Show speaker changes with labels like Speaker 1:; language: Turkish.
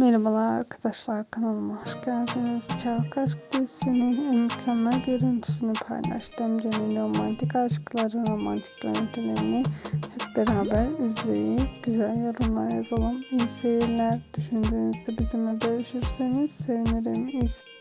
Speaker 1: Merhabalar arkadaşlar kanalıma hoş geldiniz. Çark Aşk dizisinin en mükemmel görüntüsünü paylaştım. Cemil romantik aşkların romantik görüntülerini hep beraber izleyip güzel yorumlar yazalım. İyi seyirler. Düşündüğünüzde bizimle bölüşürseniz sevinirim. İyi seyirler.